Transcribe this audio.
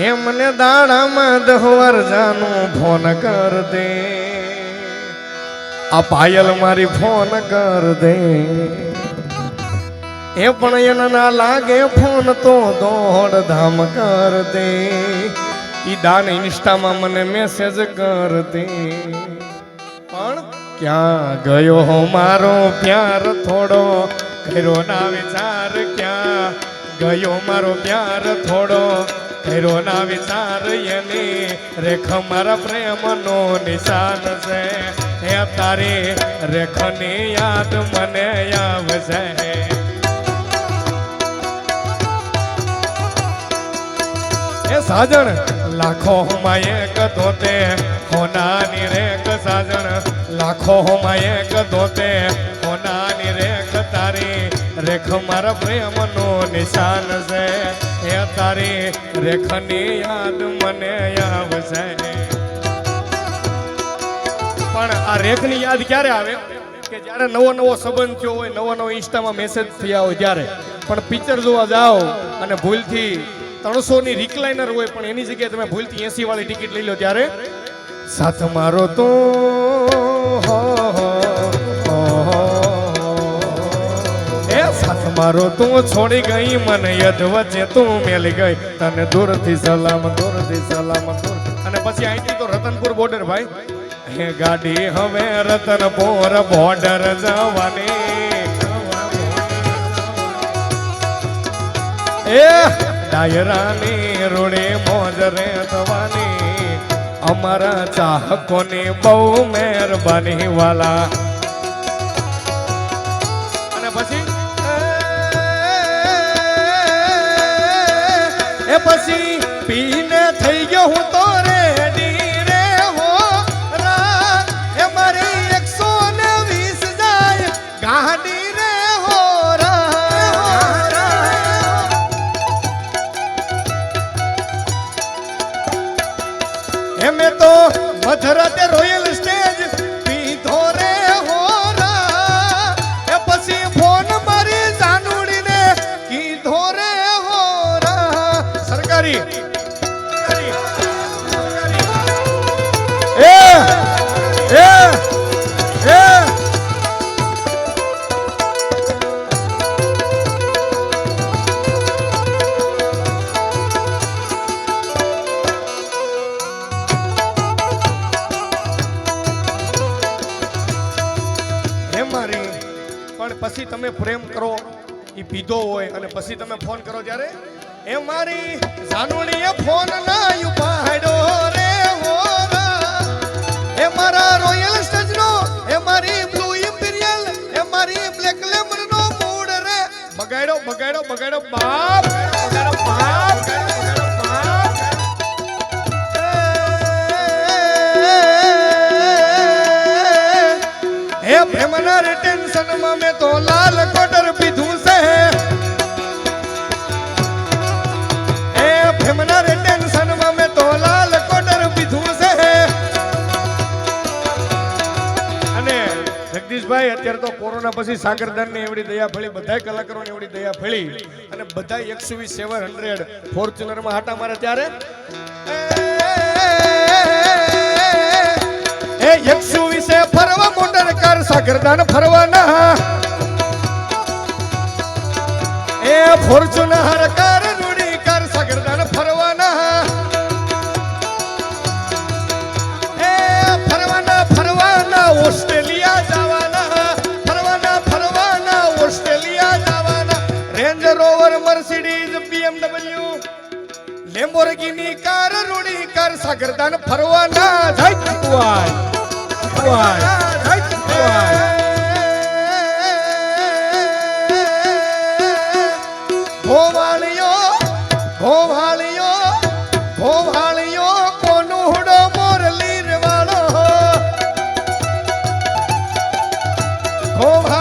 હે મને દાડામાં દહવાર જાનું ફોન કર દે. આ પાયલ મારી ફોન કર દે. એ પણ એને ના લાગે ફોન તો દોડ ધામ કર દે. ઈ દાન ઇન્સ્ટામાં મને મેસેજ કર દે. પણ ક્યાં ગયો હો મારો પ્યાર થોડો? કર્યો ના વિચાર ક્યાં? ગયો મારો પ્યાર થોડો? કર્યો ના વિચાર એની રેખ મારા પ્રેમનો નિશાન છે. હે તારી રેખની યાદ મને આવશે. એ સાજણ, લાખો માં એક ધોતે. હોનાની રેખ સાજણ, લાખો માં એક ધોતે. હોનાની રેખ તારી રેખ મારા પ્રેમનો નિશાન છે. એ તારી રેખની યાદ મને આવશે. પણ આ રેખની યાદ ક્યારે આવે? કે જ્યારે નવો નવો સંબંધ થયો હોય, નવો નવો ઇન્સ્ટામાં મેસેજ થયા હોય ત્યારે. પણ પિક્ચર જોવા જાઓ અને ભૂલથી ત્રણસો ની રિક્લાઇનર હોય, પણ એની જગ્યાએ તમે ભૂલથી એસી વાળી ટિકિટ લઈ લો ત્યારે. સાથ મારો તો મારો તું છોડી ગઈ, મને યદ વચ્ચે તું મેલી ગઈ. તને દૂરથી સલામ દૂરથી સલામ દૂર અને પછી અહીંથી તો રતનપુર બોર્ડર ભાઈ. હે ગાડી હવે રતનપુર બોર્ડર જવાની. એ ડાયરાની રોડે મોજ રે થવાની અમારા ચાહકોની બહુ મહેરબાની વાલા પીને થઈ ગયો હું તો રેડી રે એકસો ને જાય. ગાડી રે એમે તો મધરાતે રોયલ પછી તમે પ્રેમ કરો એ પીધો હોય અને પછી તમે ફોન કરો ત્યારે એ મારી જાનુડીએ ફોન ના બગાડ્યો બાપ! બગાડ્યો બાપ! બગાડ્યો બાપ! હે પ્રેમના ટેન્શનમાં મેં તો લાલ કોટર પીધું. જગદીશભાઈ અત્યારે તો કોરોના પછી સાગરદાનની એવડી દયા ફળી બધાય કલાકારોની એવડી દયા ફળી અને બધા એકસો વીસ સેવન હંડ્રેડ ફોર્ચ્યુનરમાં હાટા મારે ત્યારે એ એકસો વીસે ફરવા મોટર કાર સાગરદાન ફરવાના મર્સિડીઝ બીએમડબલ્યુ લેમ્બોર્ગિની કાર રૂડી કાર સાગરદાન ફરવાના જાય કુવાય ભોવાળિયો ભોવાળિયો ભોવાળિયો કોનું હુડો મોરલી વાળો ભોવાળ